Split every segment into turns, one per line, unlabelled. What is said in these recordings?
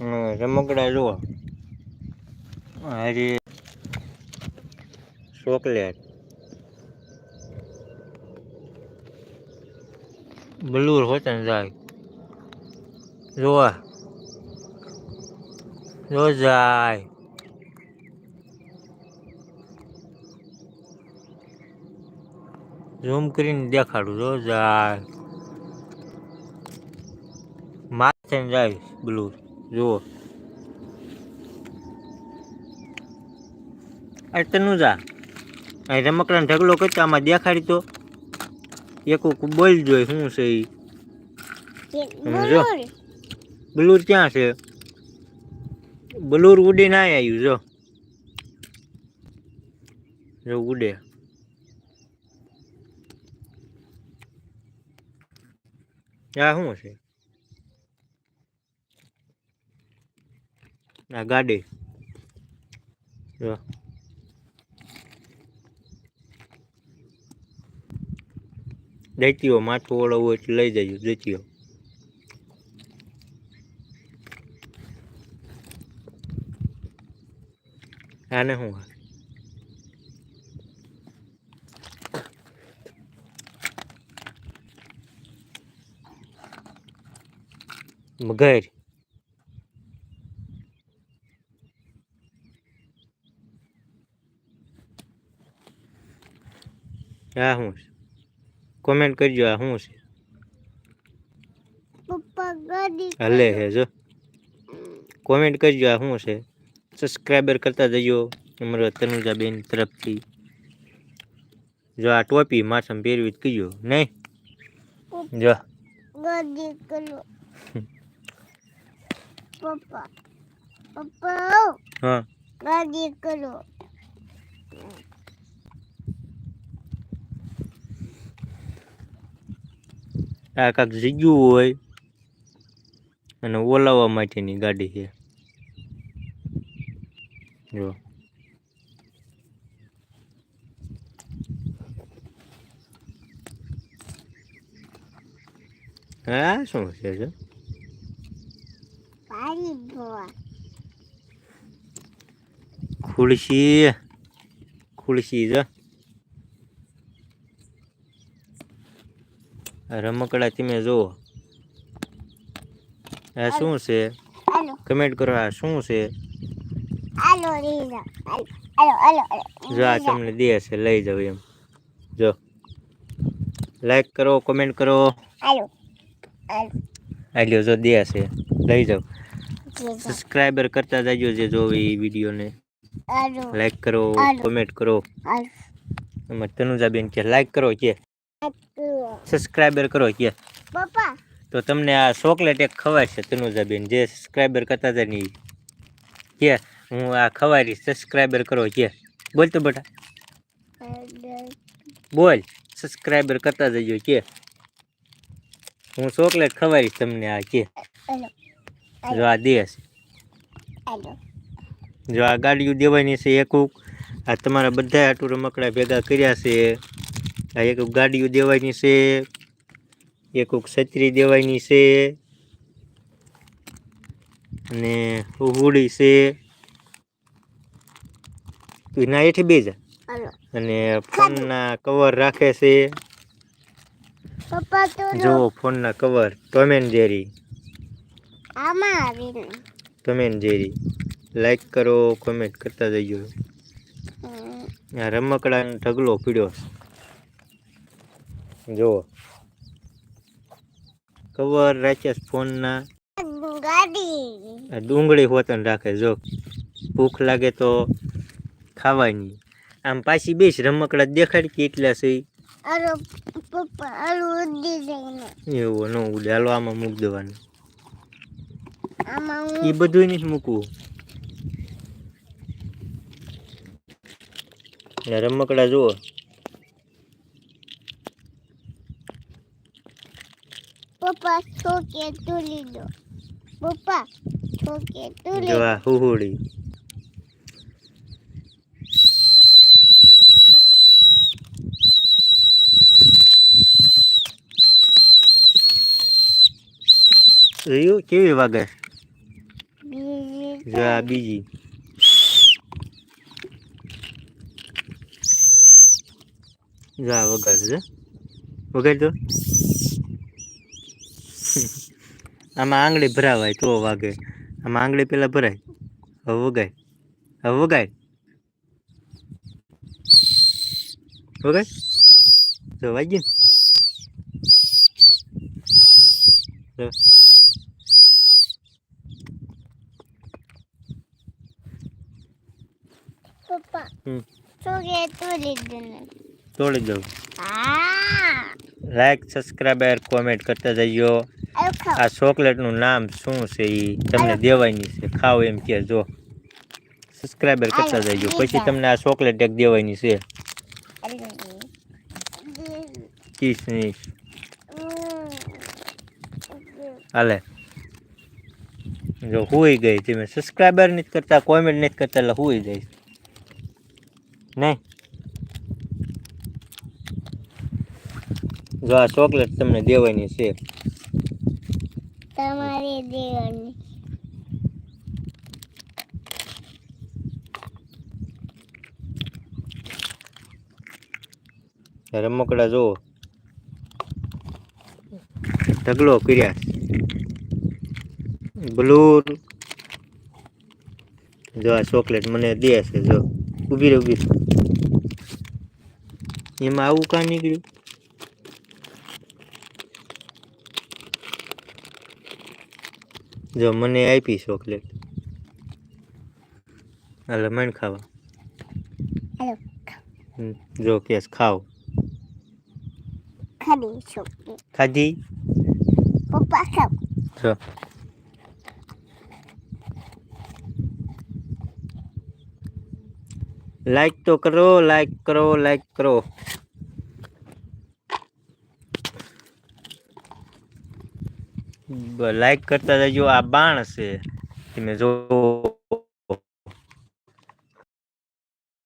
રમકડા જુઓ. હારી ચોકલેટ. બલૂર હોતા ને જાય. જોવા. જો જાય. ઝૂમ કરીને દેખાડું, જો જાય. માથે જાય બ્લૂ જુઓ. આ તનું જા. અહીં રમકડાનો ઢગલો કરતા આમાં દેખાડી તો. એક બોલ જોઈ શું છે એ સમજો. બ્લુર ક્યાં છે? બ્લુર ઉડીને આય આવ્યું જો. જો ઉડે. આ શું છે? આ ગાડી જો દૈતીઓ માથું ઓળવવું એટલે લઈ જજો દૈતીઓ આને શું મગર આ શું છે? કોમેન્ટ કરજો આ શું છે?
પપ્પા
હલે હે જો. કોમેન્ટ કરજો આ શું છે? સબસ્ક્રાઈબર કરતા જજો અમારો તનુજાબેન તરફથી. જો આ ટોપી માથામાં પહેરવી જ કહીજો નહીં? જો.
પપ્પા પપ્પા
હા.
ગાડી કરો.
આ કાંક જગ્યું હોય અને ઓલાવવા માટેની ગાડી છે. જો. હા શું છે
ભવા
ખુરશી. ખુરશી જો. રમકડા તમે જુઓ. આ શું છે? કમેન્ટ કરો આ શું છે? જો આ તમને દે છે લઈ જાવ એમ. જો. લાઈક કરો કોમેન્ટ કરો.
હાલો હાલો.
આ લ્યો જો દે છે. લઈ જાવ સબસ્ક્રાઈબર કરતા જાજો જે જોવી એ વિડીયોને. લાઈક કરો. કોમેન્ટ કરો. અમારે તનુજાબેન કે લાઈક કરો કે.
હાલો.
સબસ્ક્રાઈબર કરો કે
પપ્પા.
તો તમને આ ચોકલેટ એક ખવાશે તનુજાબેન. જે સબસ્ક્રાઇબર કરતા હતા ને કે હું આ ખવારી સબસ્ક્રાઇબર કરો કે બોલ તો બેટા. બોલ સબસ્ક્રાઈબર કરતા જજો કે હું ચોકલેટ ખવારીશ તમને આ કે જો આ દે છે. જો આ ગાડીઓ દેવાની છે એક આ તમારા બધા આટુ રમકડા ભેગા કર્યા છે. આ એક ગાડીઓ દેવાની છે એક છત્રી દેવાની છે અને હુડી છે. તું એના હેઠી બે જા.
હાલો.
અને ફોનના કવર રાખે છે. જો ફોનના cover Tom and Jerry. Tom and Jerry. Like કરો કોમેન્ટ કરતા
હમ.
આ રમકડાનો ઢગલો પીડ્યો જુઓ કવર રાખ્યા છે ફોનના. ડુંગળી હોતન રાખે, જો. ભૂખ લાગે તો ખાવાની. આમ પાછી બેસ, રમકડા દેખાડ કે એટલા છે એવું ન ઉડે. હાલો, આમાં મૂક દેવાનું. એ બધું નથી મૂકવું. રમકડા જુઓ.
પપ્પા છોકે તુલી દો પપ્પા છોકે તુલી
જો આ હુહુડી. રહ્યું કેવી વાગે? જો આ બીજી. જો વગાડ છે વગાડ તો આમાં આંગળી ભરાવાય તો વાગે. આમાં આંગળી પેલા ભરાય. હવે વગાય. હવે વગાય. વગાય. વાગ્યું.
પપ્પા
હમ.
તું નથી
તોડી દઉં. લાઈક સબસ્ક્રાઈબર કોમેન્ટ કરતા
જઈયો
આ ચોકલેટનું નામ શું છે એ તમને દેવાની છે? ખાઓ એમ કે જો. સબસ્ક્રાઈબર કરતા જજો પછી તમને આ ચોકલેટ એક દેવાની છે. કિસમિસ હાલે. જો હુઈ ગઈ. તમે સબસ્ક્રાઈબર નથી કરતા કોમેન્ટ નથી કરતા એટલે હુઈ જાય નહીં. જો આ ચોકલેટ તમને દેવાની છે.
તમારી દેવાની.
રમકડા જુઓ. ઢગલો કર્યા. બ્લૂર જો આ ચોકલેટ મને દે છે, જો. ઊભી રહી ઊભી એમાં આવું કાં નીકળ્યું? જો મને આપી ચોકલેટ. હાલો મણ ખાવા. જો કેસ ખાવ
ખાધી છોકરી
ખાધી?
પપ્પા ખાવ
જો. લાઈક તો કરો લાઈક કરો લાઈક કરો. લાઈક કરતા જજો આ બાણ છે. તમે જો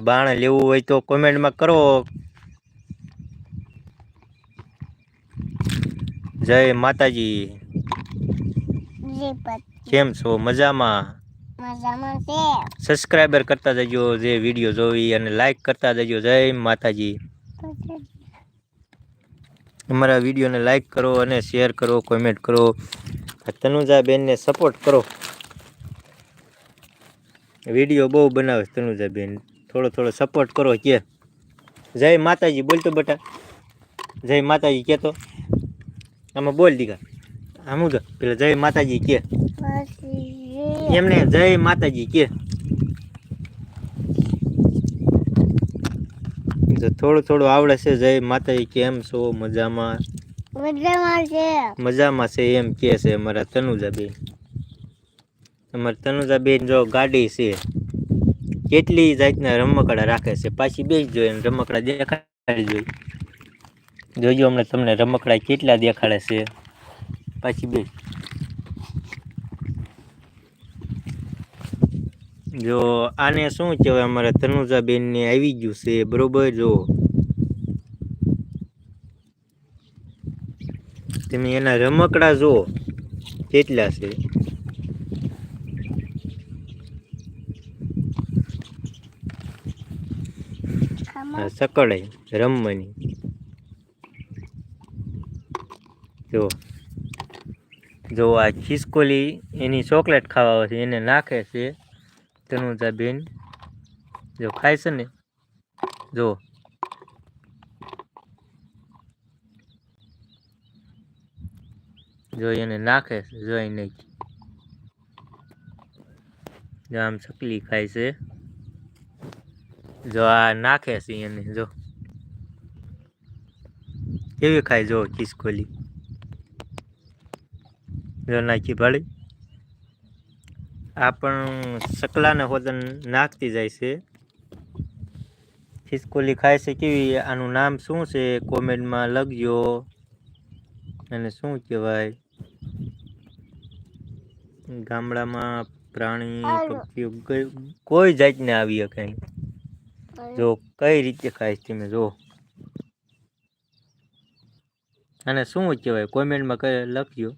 બાણ લેવું હોય તો કોમેન્ટમાં કરો. જય માતાજી. કેમ છો? મજામાં? સબસ્ક્રાઈબર કરતા જજો. જે વીડિયો જોઈ અને લાઈક કરતા જજો. જય માતાજી. અમારા વિડીયોને લાઇક કરો અને શેર કરો કોમેન્ટ કરો. તનુજાબેનને સપોર્ટ કરો. વીડિયો બહુ બનાવે તનુજાબેન. થોડો થોડો સપોર્ટ કરો કે. જય માતાજી બોલતો બટા. જય માતાજી કે તો. આમાં બોલ દીકા. આમ હું પેલા જય માતાજી કે. એમને જય માતાજી કે. તો થોડું થોડું આવડે છે જય માતાજી કેમ છો? મજામાં?
મજામાં છે.
મજામાં છે એમ કે છે અમારા તનુજાબેન. અમારા તનુજાબેન જો ગાડી છે કેટલી જાતના રમકડા રાખે છે? પાછી બેસજો એને રમકડા દેખાડી જોઈ જોજો હમણાં તમને રમકડા કેટલા દેખાડે છે? પાછી બે જો આને શું કહેવાય, અમારા તનુજાબેન ને આવી ગયું છે, બરોબર? જો. તમે એના રમકડા જુઓ કેટલા છે? સકડાઈ રમવાની. જો. જો આ ખિસકોલી એની ચોકલેટ ખાવા છે, એને નાખે છે. તનુજાબેન જો ખાય છે ને, જો. જો એને નાખે છે જોઈ નહીં. જો આમ ચકલી ખાય છે. જો આ નાખે છે એને, જો. કેવી ખાય, જો ખિસકોલી જો નાખી ભાળી. આ પણ સકલાને હોદન નાખતી જાય છે. ખિસકોલી ખાય છે કેવી? આનું નામ શું છે? કોમેન્ટમાં લખજો. અને શું કહેવાય? ગામડામાં પ્રાણી પક્ષીઓ કોઈ જાતને આવી શકે જો કઈ રીતે ખાય છે તમે? જો. અને શું કહેવાય? કોમેન્ટમાં લખજો.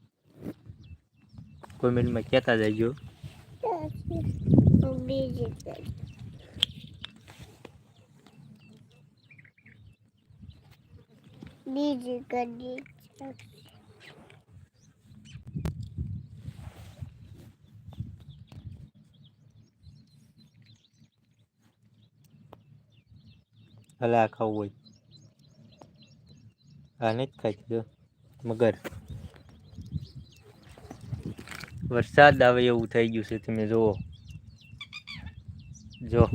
કોમેન્ટમાં કહેતા જજો.
પછી બીજી ગાડી બીજી ગાડી
ભલે આ ખાવું હોય આ નથી ખાતી જો મગર વરસાદ આવે એવું થઈ ગયું છે તમે જુઓ. જો.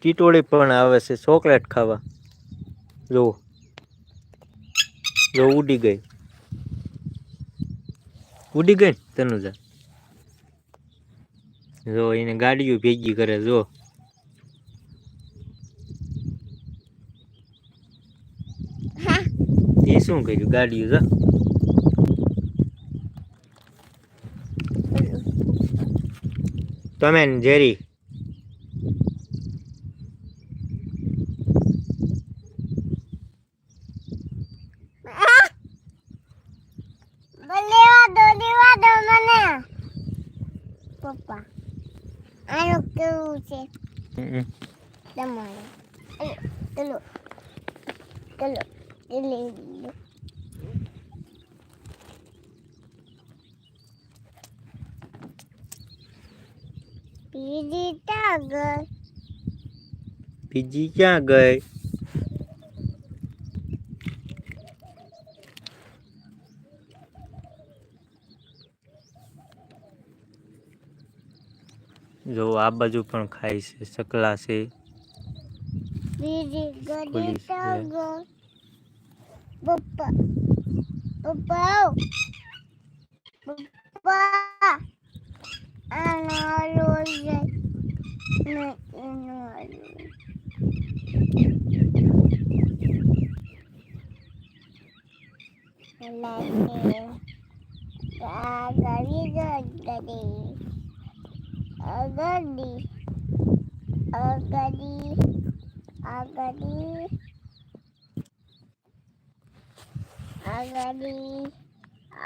ટીટોળી પણ આવે છે ચોકલેટ ખાવા. જુઓ. જો ઉડી ગઈ. ઉડી ગઈ તનુજા. જો એને ગાડીઓ ભેગી કરે જો. એ શું કર્યું? ગાડીઓ જો. ને જેરી
લેવા દો લેવા દો મને પપ્પા આનું કેવું છે
હમ.
તમારે ચલો ચલો ચલો બીજી ટાગર
બીજી ક્યાં ગઈ? જો આ બાજુ પણ ખાય છે સકલા છે.
પપ્પા પપ્પા આવ. પપ્પા આનો આલો જાય ને એનો આલો લાગે આ ગાડી ગડી આ ગાડી આ ગાડી આગળી આગળી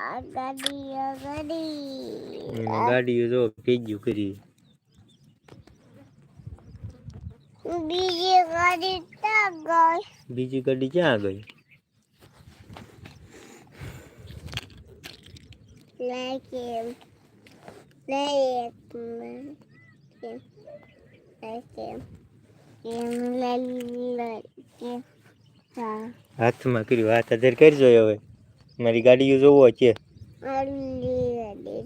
આગળી આગળી
એને ગાડીઓ જો ભેગ્યું કરી.
બીજી ગાડી ક્યાં ગઈ?
બીજી ગાડી ક્યાં ગઈ?
એમ લાગે હા
હાથમાં કર્યું હાથ આધાર કરજો હવે. મારી ગાડીઓ જોવો છે.
અલી અલી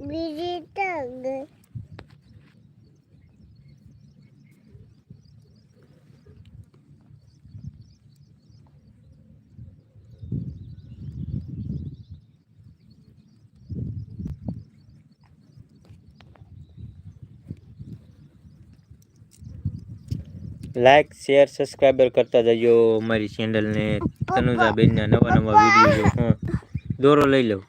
બીજી
લાઈક શેર સબસ્ક્રાઈબર કરતા જજો મારી ચેનલને તનુજાબેનના નવા નવા વીડિયો જો હા. દોરો લઈ
લઉં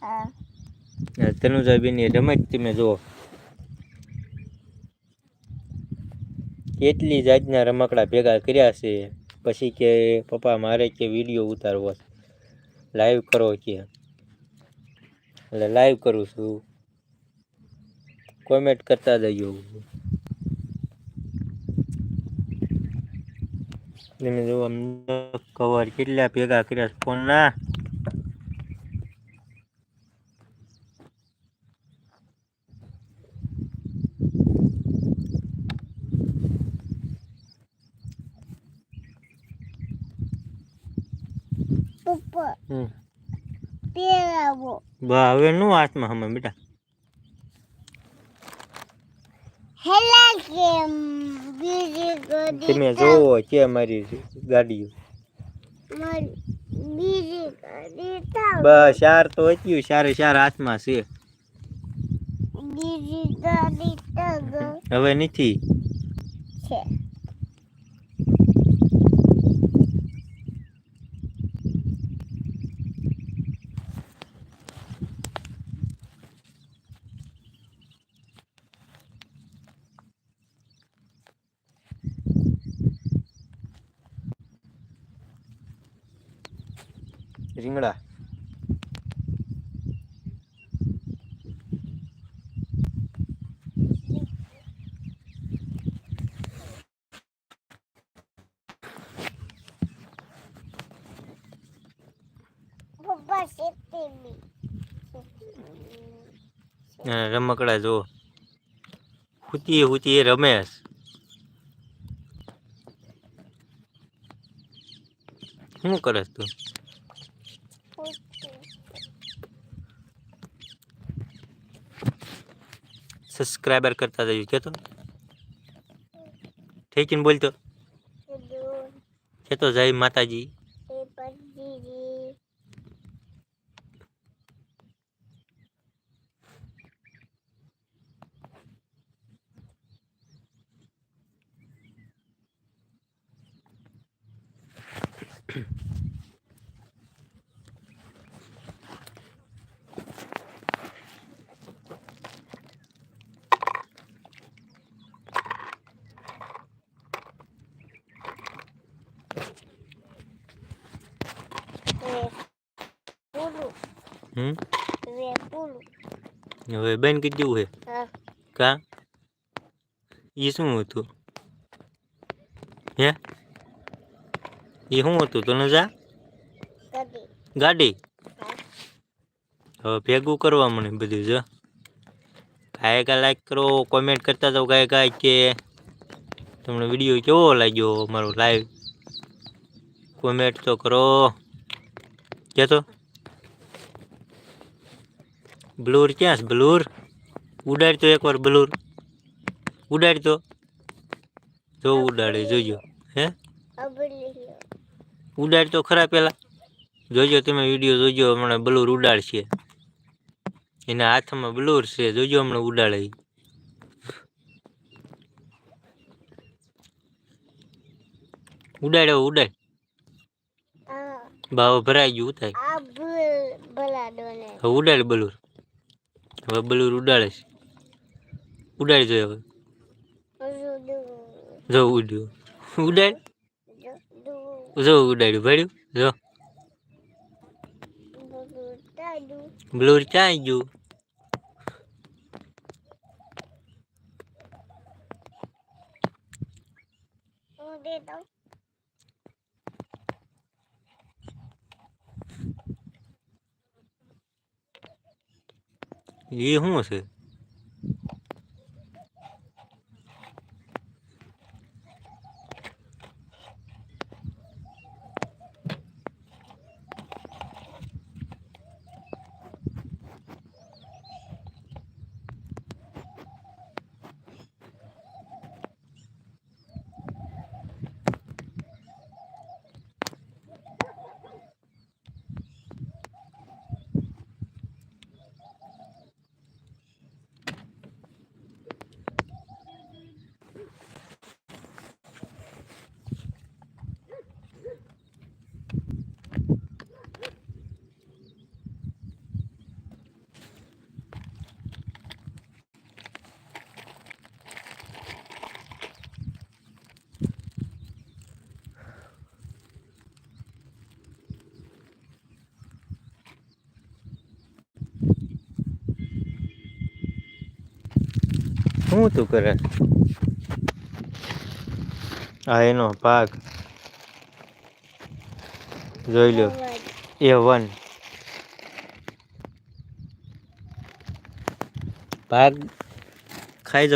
તનુજાબેનની રમત તમે જુઓ. કેટલી જાતના રમકડા ભેગા કર્યા છે. પછી કે પપ્પા મારે કે વીડિયો ઉતારવો લાઈવ કરો કે. એટલે લાઈવ કરું છું. કોમેન્ટ કરતા જજો. તમે જો કવર કેટલા ભેગા કર્યા ફોનના? હવે નું હાથમાં હમણાં બેટા.
હેલા કેમ બીજી ગાડી
તમે જોવો છે મારી ગાડીઓ
બીજી ગાડી
બસ ચાર તો હતી ચારે ચાર હાથમાં છે.
બીજી ગાડી
હવે નથી.
છે.
રમકડા જો હુતી હુતી રમેશ શું કરસ તું? સબસ્ક્રાઈબર કરતા જજો કેતો ઠેકીને બોલતો? કેતો જય માતાજી.
પૂરું
હમ
વે પૂરું
હવે બેન કીધું હે
હા
કા એ શું હતું હે એ શું હતું? તને જા? ગાડી. હવે ભેગું કરવા મને બધું જો. કાંઈ કાંઈ લાઈક કરો કોમેન્ટ કરતા જાઓ કાંઈ કાંઈ કે. તમને વીડિયો કેવો લાગ્યો મારો લાઈવ કોમેન્ટ તો કરો. કે તો બ્લુર ક્યાં છે બ્લુર? ઉડાડતો એકવાર બ્લુર. ઉડાડી તો જો ઉડાડે જોજો. હે? ઉડાડ તો ખરા પેલા. જોજો તમે વીડિયો જોજો હમણાં બ્લૂર ઉડાડ છે. એના હાથમાં બ્લૂર છે જોજો હમણાં ઉડાડે. ઉડાડ્યો ઉડાડ ભાવ ભરાઈ ગયું ઉતાય ઉડાડ બલુર. હવે બલુર ઉડાડે છે. ઉડાડી જોઈએ હવે જો ઉડ્યું. ઉડાડ. જો ઉડાડ્યું ભર્યું જો. બ્લુર ક્યાં ગયું? એ શું છે? શું તું કરે? આ એનો ભાગ. જોઈ લો એ વન. ભાગ ખાઈ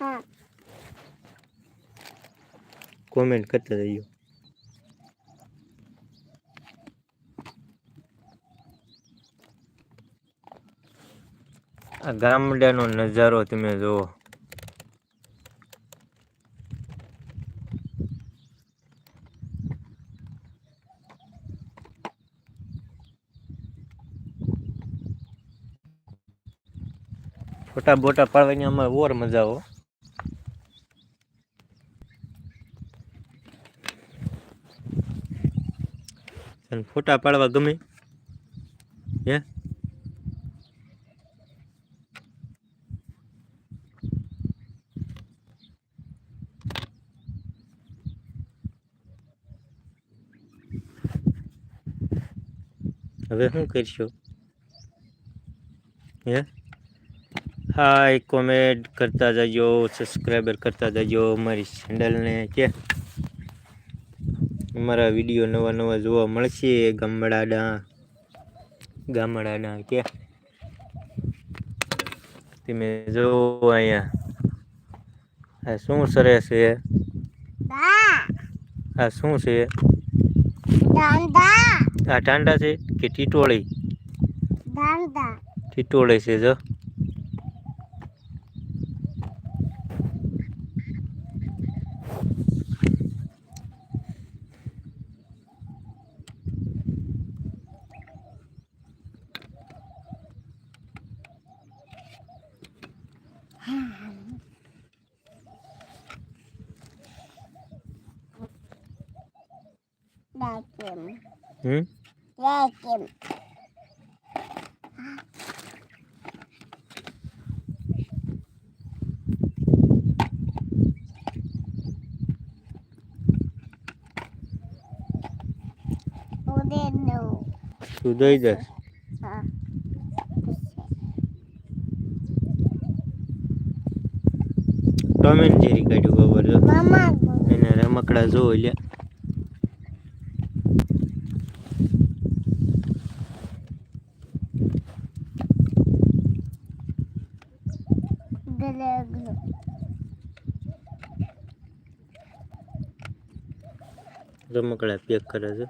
હા.
કોમેન્ટ કરતા જઈયો આ ગામડાનો નજારો તમે જુઓ. ફોટા બોટા પાડવાની અમારે ઓર મજા હો. ફોટા પાડવા ગમે હે હવે શું કરશો? હે? હાય કોમેન્ટ કરતા જજો સબસ્ક્રાઈબર કરતા જજો અમારી ચેનલને કે અમારા વીડિયો નવા નવા જોવા મળશે ગામડાના ગામડાના કે તમે જોવો અહીંયા. આ શું સરે છે? આ શું છે? આ ટાંડા છે? કે ટીટોળી
દાંડા
ટીટોળી છે જો
લેકિન
દઈ દે
હા
ટોમેન જેરી કાઢ્યું ખબર એને રમકડા જોઈ લ્યા રમકડા પેક કરે છે.